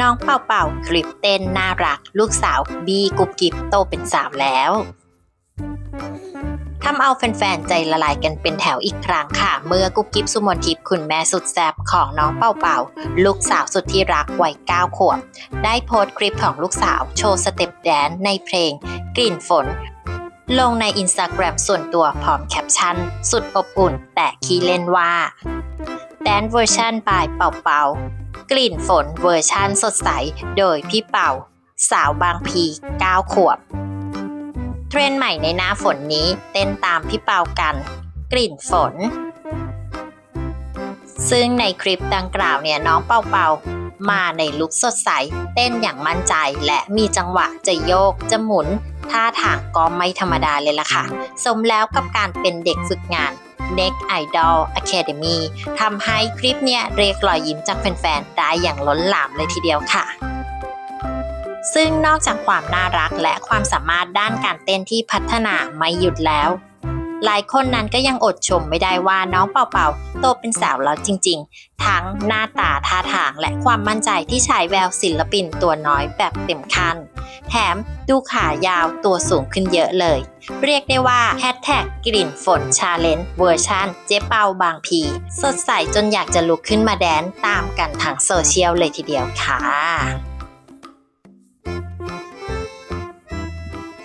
น้องเป่าเป่าคลิปเต้นน่ารัก ลูกสาวบีกุบกิบโตเป็นสาวแล้วทำเอาแฟนๆ ใจละลายกันเป็นแถวอีกครั้งค่ะ เมื่อกุบกิบสุมนทิพย์คุณแม่สุดแซ่บของน้องเป่าเป่า ลูกสาวสุดที่รักวัย9ขวบ ได้โพสต์คลิปของลูกสาวโชว์สเต็ปแดนในเพลง กลิ่นฝน ลงในอินสตาแกรมส่วนตัวพร้อมแคปชั่น สุดอบอุ่นแต่คีย์เล่นว่าแดนเวอร์ชันปายเป่าเป่ากลิ่นฝนเวอร์ชันสดใส โดยพี่เป่า สาวบางพี 9 ขวบ เทรนใหม่ในหน้าฝนนี้เต้นตามพี่เป่ากัน กลิ่นฝน ซึ่งในคลิปดังกล่าวเนี่ยน้องเป่าเป่ามาในลุคสดใส เต้นอย่างมั่นใจและมีจังหวะจะโยกจะหมุน ท่าทางก็ไม่ธรรมดาเลยล่ะค่ะ สมแล้วกับการเป็นเด็กฝึกงาน Neck Idol Academy ทำให้คลิปเนี้ยเรียกรอยยิ้มจากแฟนๆ ได้อย่างล้นหลามเลยทีเดียวค่ะซึ่งนอกจากความน่ารักและความสามารถด้านการเต้นที่พัฒนาไม่หยุดแล้ว หลายคนนั้นก็ยังอดชมไม่ได้ว่าน้องเป่าเป่าโตเป็นสาวแล้วจริง ๆ ทั้งหน้าตาท่าทางและความมั่นใจที่ฉายแววศิลปินตัวน้อยแบบเต็มคันแถมดูขายาวตัวสูงขึ้นเยอะเลย เรียกได้ว่าแฮชแท็กกลิ่นฝนชาเลนจ์เวอร์ชันเจ๊เปาบางพี สดใสจนอยากจะลุกขึ้นมาแดนตามกันทางโซเชียลเลยทีเดียวค่ะ